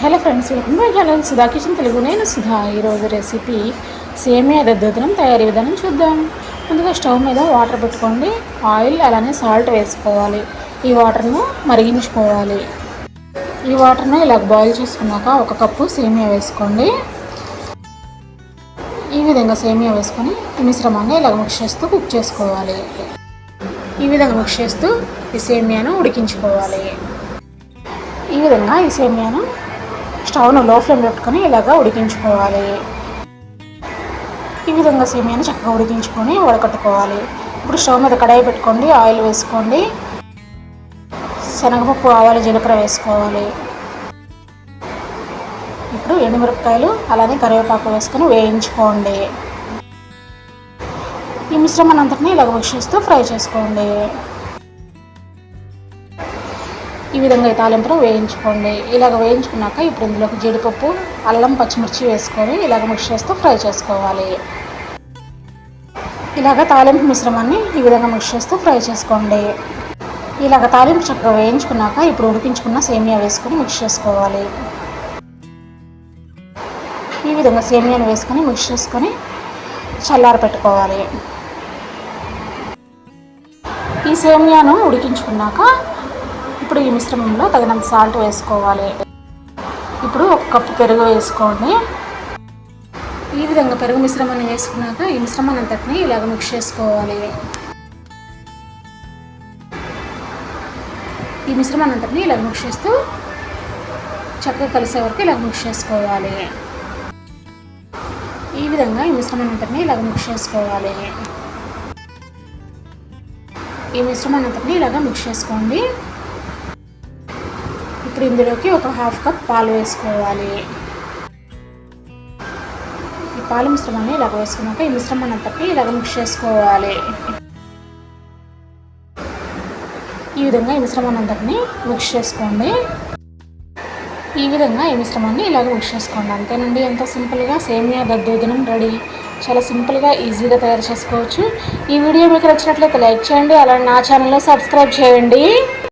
Hello friends welcome to channel. Sudha kitchen Telugu. నేను సుధా. ఈరోజు recipe సేమియా దద్దోదనం తయారీ విధానం చూద్దాం. ముందుగా స్టవ్ మీద వాటర్ పెట్టుకోండి. ఆయిల్ అలానే సాల్ట్ వేసుకోవాలి. ఈ వాటర్ను మరిగించుకోవాలి. ఈ వాటర్ను ఇలా బాయిల్ చేసుకున్నాక ఒక కప్పు సేమియా వేసుకోండి. ఈ విధంగా సేమియా వేసుకొని మిశ్రమంగా మిశ్రమాన్ని ఇలా మిక్స్ చేస్తూ కుక్ చేసుకోవాలి. ఈ విధంగా మిక్స్ చేస్తూ ఈ సేమియాను ఉడికించుకోవాలి. ఈ విధంగా ఈ సేమియాను స్టవ్ను లో ఫ్లేమ్ పెట్టుకొని ఇలాగా ఉడికించుకోవాలి. ఈ విధంగా సేమియాని చక్కగా ఉడికించుకొని వడకట్టుకోవాలి. ఇప్పుడు స్టవ్ మీద కడాయి పెట్టుకోండి ఆయిల్ వేసుకోండి. శనగపప్పు ఆవాలు జీలకర్ర వేసుకోవాలి. ఇప్పుడు ఎండుమిరపకాయలు అలానే కరివేపాకు వేసుకొని వేయించుకోండి. ఈ మిశ్రమాన్ని అంతటిని ఇలాగ మిక్స్ చేస్తూ ఫ్రై చేసుకోండి. ఈ విధంగా ఈ తాలింపును వేయించుకోండి. ఇలాగ వేయించుకున్నాక ఇప్పుడు ఇందులోకి జీడిపప్పు అల్లం పచ్చిమిర్చి వేసుకొని ఇలాగ మిక్స్ చేస్తూ ఫ్రై చేసుకోవాలి. ఇలాగ తాలింపు మిశ్రమాన్ని ఈ విధంగా మిక్స్ చేస్తూ ఫ్రై చేసుకోండి. ఇలాగ తాలింపు చక్కగా వేయించుకున్నాక ఇప్పుడు ఉడికించుకున్న సేమియా వేసుకొని మిక్స్ చేసుకోవాలి. ఈ విధంగా సేమియాను వేసుకొని మిక్స్ చేసుకొని చల్లారి పెట్టుకోవాలి. ఈ సేమియాను ఉడికించుకున్నాక ఇప్పుడు ఈ మిశ్రమంలో తగినంత సాల్ట్ వేసుకోవాలి. ఇప్పుడు ఒక కప్పు పెరుగు వేసుకోండి. ఈ విధంగా పెరుగు మిశ్రమాన్ని వేసుకున్నాక ఈ మిశ్రమాన్ని అంతటిని ఇలాగ మిక్స్ చేసుకోవాలి. ఈ మిశ్రమాన్ని అంతటిని ఇలాగ మిక్స్ చేస్తూ చక్కగా కలిసే వరకు ఇలాగ మిక్స్ చేసుకోవాలి. ఈ విధంగా ఈ మిశ్రమాన్ని అంతటిని ఇలాగ మిక్స్ చేసుకోవాలి. ఈ మిశ్రమాన్ని అంతటిని ఇలాగ మిక్స్ చేసుకోండి. ఇప్పుడు ఇందులోకి ఒక హాఫ్ కప్ పాలు వేసుకోవాలి. ఈ పాలు మిశ్రమాన్ని ఇలాగ వేసుకున్నాక ఈ మిశ్రమాన్ని అంతటి ఇలాగ మిక్స్ చేసుకోవాలి. ఈ విధంగా ఈ మిశ్రమాన్ని అంతటిని మిక్స్ చేసుకోండి. ఈ విధంగా ఈ మిశ్రమాన్ని ఇలాగ మిక్స్ చేసుకోండి. అంతేనండి ఎంతో సింపుల్గా సేమియా దద్దోదనం రెడీ. చాలా సింపుల్గా ఈజీగా తయారు చేసుకోవచ్చు. ఈ వీడియో మీకు నచ్చినట్లయితే లైక్ చేయండి అలా నా ఛానల్లో సబ్స్క్రైబ్ చేయండి.